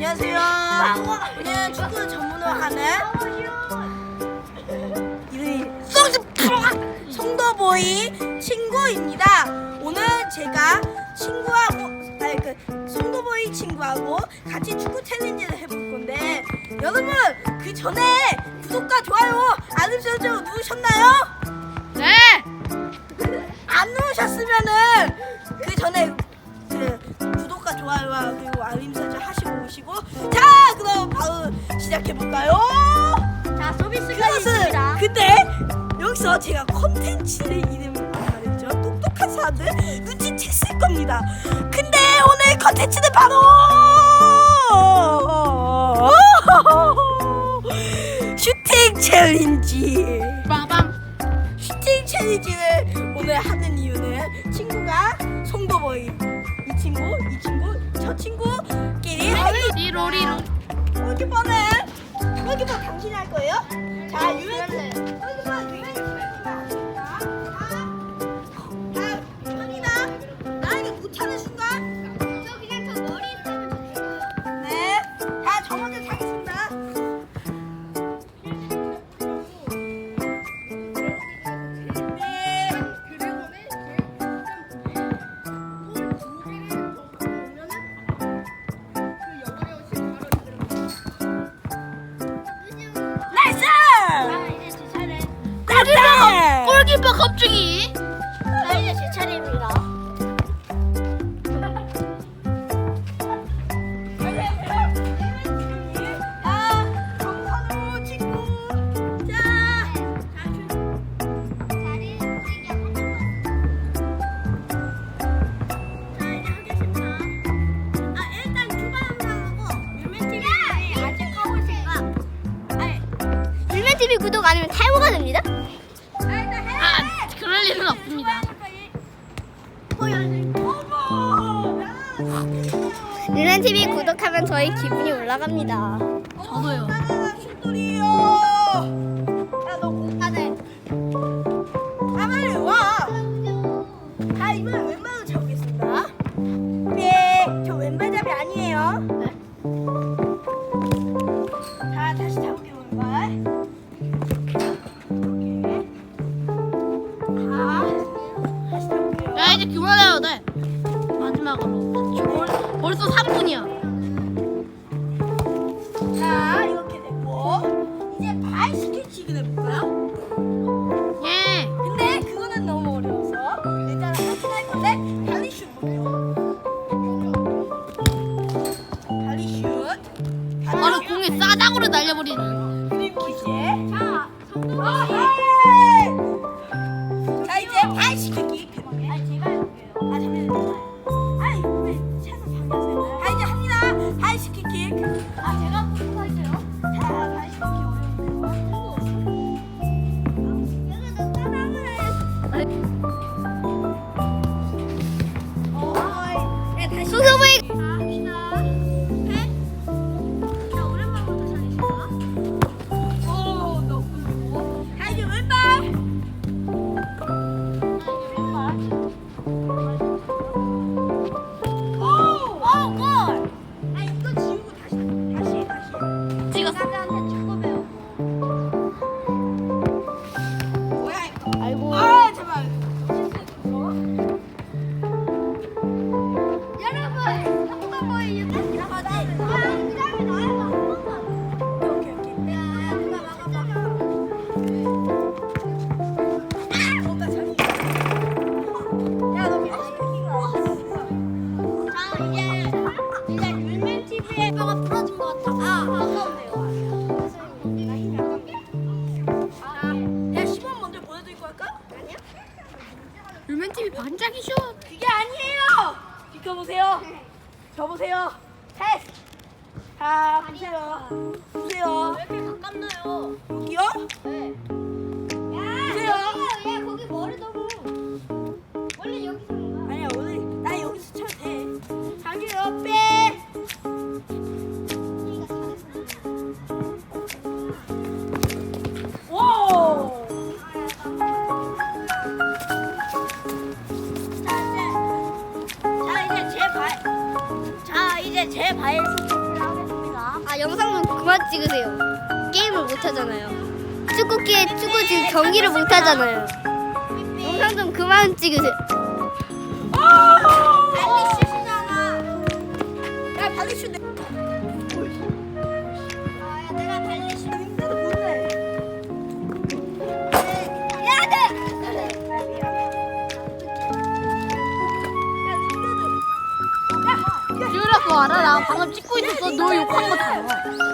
안녕하세요. 오늘 축구 전문으로 하는 이름이 송지- 송도보이 친구입니다. 오늘 제가 친구하고 아니 그 송도보이 친구하고 같이 축구 챌린지를 해볼 건데 여러분 그 전에 구독과 좋아요 알림 설정 누르셨나요? 시작해 볼까요? 자, 서비스가 그것은 있습니다. 근데 여기서 제가 컨텐츠의 이름을 말했죠 똑똑한 사람들 눈치챘을 겁니다. 근데 오늘 컨텐츠는 바로 슈팅 챌린지. 빠밤. 슈팅 챌린지를 오늘 하는 이유는 친구가 송도보이 이 친구 이 친구 저 친구끼리 하기 리로리로. 골키퍼는 골키퍼 당신이 할 거예요? 자 유엔 탈모가 됩니다. 아, 그럴 일은 없습니다. 율맨TV 구독하면 저희 기분이 올라갑니다. 저도요. 이제 그만해요, 네. 마지막으로. 벌, 벌써 3분이야. 자, 이렇게 됐고. 이제 발 스케치를 해볼까요? 예. 근데 그거는 너무 어려워서 일단 같이 할 건데 발리슛. 발리슛. 바로 공에 싸닥으로 날려버리는. 그리고 이제 자, 어, 율맨 TV 반짝이 슛. 그게 아니에요. 비켜보세요. 저 보세요. 테스트. 자, 보세요. 보세요. 왜 이렇게 가깝나요? 여기요? 네. 자, 이제 제 발. 영상 좀 그만 찍으세요. 게임을 못 하잖아요. 축구기에 축구 지금 경기를 못 하잖아요. 영상 좀 그만 찍으세요. 발리 슛이잖아. 야 슛. 내... 그거 알아? 나 방금 찍고 있었어. 너 욕한 거 다.